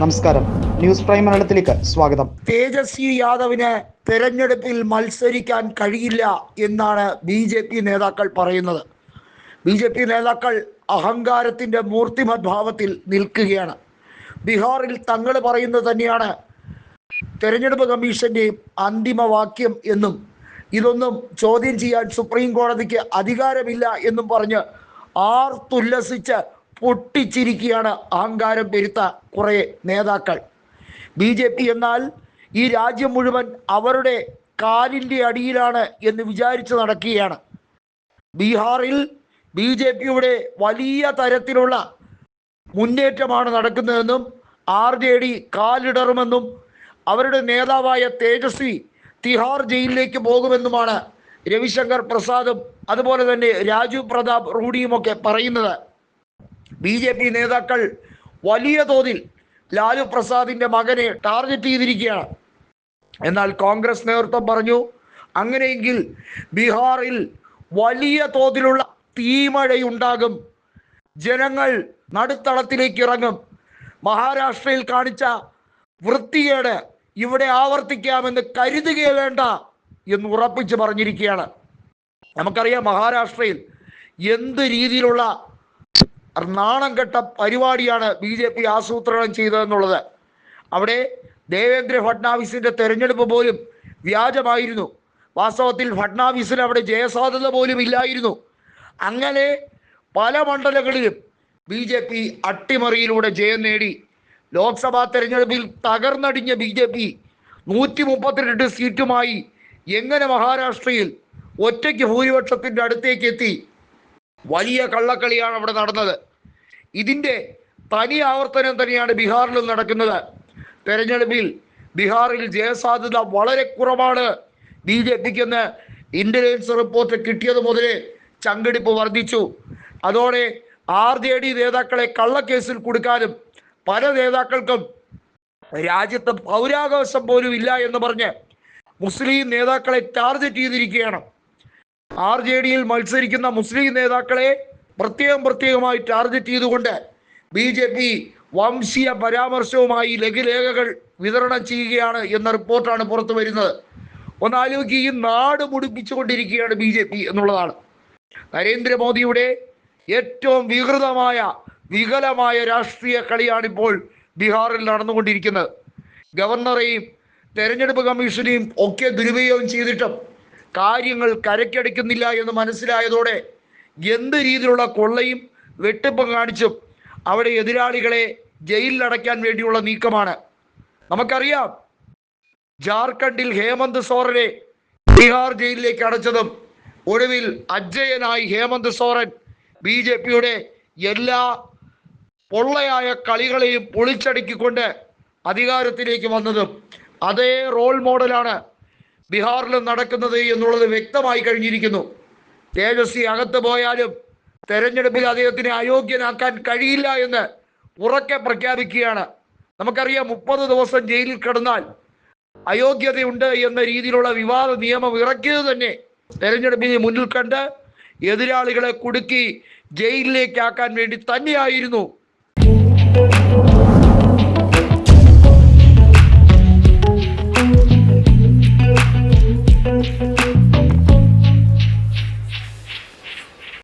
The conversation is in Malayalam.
നമസ്കാരം. ന്യൂസ് പ്രൈം മലയാളത്തിലേക്ക് സ്വാഗതം. തേജസ്വി യാദവിന് തെരഞ്ഞെടുപ്പിൽ മത്സരിക്കാൻ കഴിയില്ല എന്നാണ് ബി ജെ പി നേതാക്കൾ പറയുന്നത്. ബി ജെ പി നേതാക്കൾ അഹങ്കാരത്തിന്റെ മൂർത്തിമദ്ഭാവത്തിൽ നിൽക്കുകയാണ്. ബീഹാറിൽ തങ്ങൾ പറയുന്നത് തന്നെയാണ്. തെരഞ്ഞെടുപ്പ് കമ്മീഷന്റെ അന്തിമ വാക്യം എന്നും ഇതൊന്നും ചോദ്യം ചെയ്യാൻ സുപ്രീം കോടതിക്ക് അധികാരമില്ല എന്നും പറഞ്ഞ് ആർ ആർത്തുല്ലസിച്ച് പൊട്ടിച്ചിരിക്കുകയാണ് അഹങ്കാരം പെരുത്ത കുറേ നേതാക്കൾ. ബി ജെ പി എന്നാൽ ഈ രാജ്യം മുഴുവൻ അവരുടെ കാലിന്റെ അടിയിലാണ് എന്ന് വിചാരിച്ച് നടക്കുകയാണ്. ബീഹാറിൽ ബി ജെ പിയുടെ വലിയ തരത്തിലുള്ള മുന്നേറ്റമാണ് നടക്കുന്നതെന്നും ആർ ജെ ഡി കാലിടറുമെന്നും അവരുടെ നേതാവായ തേജസ്വി തിഹാർ ജയിലിലേക്ക് പോകുമെന്നുമാണ് രവിശങ്കർ പ്രസാദും അതുപോലെ തന്നെ രാജു പ്രതാപ് റൂഡിയുമൊക്കെ പറയുന്നത്. ബി ജെ പി നേതാക്കൾ വലിയ തോതിൽ ലാലു പ്രസാദിന്റെ മകനെ ടാർഗറ്റ് ചെയ്തിരിക്കുകയാണ്. എന്നാൽ കോൺഗ്രസ് നേതൃത്വം പറഞ്ഞു അങ്ങനെയെങ്കിൽ ബീഹാറിൽ വലിയ തോതിലുള്ള തീമഴയുണ്ടാകും. ജനങ്ങൾ നടുത്തളത്തിലേക്ക് ഇറങ്ങും. മഹാരാഷ്ട്രയിൽ കാണിച്ച വൃത്തികേട് ഇവിടെ ആവർത്തിക്കാമെന്ന് കരുതുകയേ വേണ്ട എന്ന് ഉറപ്പിച്ച് പറഞ്ഞിരിക്കുകയാണ്. നമുക്കറിയാം മഹാരാഷ്ട്രയിൽ എന്ത് രീതിയിലുള്ള നാണം കെട്ട പരിപാടിയാണ് ബി ജെ പി ആസൂത്രണം ചെയ്തതെന്നുള്ളത്. അവിടെ ദേവേന്ദ്ര ഫഡ്നാവിസിന്റെ തെരഞ്ഞെടുപ്പ് പോലും വ്യാജമായിരുന്നു. വാസ്തവത്തിൽ ഫട്നാവിസിന് അവിടെ ജയസാധ്യത പോലും ഇല്ലായിരുന്നു. അങ്ങനെ പല മണ്ഡലങ്ങളിലും ബി ജെ പി അട്ടിമറിയിലൂടെ ജയം നേടി. ലോക്സഭാ തെരഞ്ഞെടുപ്പിൽ തകർന്നടിഞ്ഞ ബി ജെ പി നൂറ്റി മുപ്പത്തിരണ്ട് സീറ്റുമായി എങ്ങനെ മഹാരാഷ്ട്രയിൽ ഒറ്റയ്ക്ക് ഭൂരിപക്ഷത്തിന്റെ അടുത്തേക്ക് എത്തി വലിയ കള്ളക്കളിയാണ് അവിടെ നടന്നത്. ഇതിന്റെ തനി ആവർത്തനം തന്നെയാണ് ബീഹാറിലും നടക്കുന്നത്. തെരഞ്ഞെടുപ്പിൽ ബീഹാറിൽ ജയസാധ്യത വളരെ കുറവാണ് ബി ജെ പിക്കെന്ന് ഇന്റലിജൻസ് റിപ്പോർട്ട് കിട്ടിയത് മുതലേ ചങ്കെടുപ്പ് വർദ്ധിച്ചു. അതോടെ ആർ ജെ ഡി നേതാക്കളെ കള്ളക്കേസിൽ കൊടുക്കാനും പല നേതാക്കൾക്കും രാജ്യത്ത് പൗരാകവശം പോലും ഇല്ല എന്ന് പറഞ്ഞ് മുസ്ലിം നേതാക്കളെ ടാർഗറ്റ് ചെയ്തിരിക്കുകയാണ്. ആർ ജെ ഡിയിൽ മത്സരിക്കുന്ന മുസ്ലിം നേതാക്കളെ പ്രത്യേകം പ്രത്യേകമായി ടാർഗറ്റ് ചെയ്തുകൊണ്ട് ബി ജെ പി വംശീയ പരാമർശവുമായി ലഘുലേഖകൾ വിതരണം ചെയ്യുകയാണ് എന്ന റിപ്പോർട്ടാണ് പുറത്തു വരുന്നത്. ഒന്നാലോചിക്കുക ഈ നാട് മുടിപ്പിച്ചുകൊണ്ടിരിക്കുകയാണ് ബി ജെ പി എന്നുള്ളതാണ്. നരേന്ദ്രമോദിയുടെ ഏറ്റവും വികൃതമായ വികലമായ രാഷ്ട്രീയ കളിയാണിപ്പോൾ ബീഹാറിൽ നടന്നുകൊണ്ടിരിക്കുന്നത്. ഗവർണറെയും തെരഞ്ഞെടുപ്പ് കമ്മീഷനെയും ഒക്കെ ദുരുപയോഗം ചെയ്തിട്ടും കാര്യങ്ങൾ കരയ്ക്കടിക്കുന്നില്ല എന്ന് മനസ്സിലായതോടെ എന്ത് രീതിയിലുള്ള കൊള്ളയും വെട്ടിപ്പും കാണിച്ചും അവിടെ എതിരാളികളെ ജയിലിലടയ്ക്കാൻ വേണ്ടിയുള്ള നീക്കമാണ്. നമുക്കറിയാം ജാർഖണ്ഡിൽ ഹേമന്ത് സോറനെ ബീഹാർ ജയിലിലേക്ക് അടച്ചതും ഒടുവിൽ അജയനായി ഹേമന്ത് സോറൻ ബി ജെ പിയുടെ എല്ലാ പൊള്ളയായ കളികളെയും പൊളിച്ചടുക്കിക്കൊണ്ട് അധികാരത്തിലേക്ക് വന്നതും അതേ റോൾ മോഡലാണ് ബീഹാറിലും നടക്കുന്നത് എന്നുള്ളത് വ്യക്തമായി കഴിഞ്ഞിരിക്കുന്നു. തേജസ്വി അകത്ത് പോയാലും തെരഞ്ഞെടുപ്പിൽ അദ്ദേഹത്തിനെ അയോഗ്യനാക്കാൻ കഴിയില്ല എന്ന് ഉറക്കെ പ്രഖ്യാപിക്കുകയാണ്. നമുക്കറിയാം മുപ്പത് ദിവസം ജയിലിൽ കിടന്നാൽ അയോഗ്യതയുണ്ട് എന്ന രീതിയിലുള്ള വിവാദ നിയമം ഇറക്കിയത് തന്നെ തെരഞ്ഞെടുപ്പിനെ മുന്നിൽ കണ്ട് എതിരാളികളെ കുടുക്കി ജയിലിലേക്കാക്കാൻ വേണ്ടി തന്നെയായിരുന്നു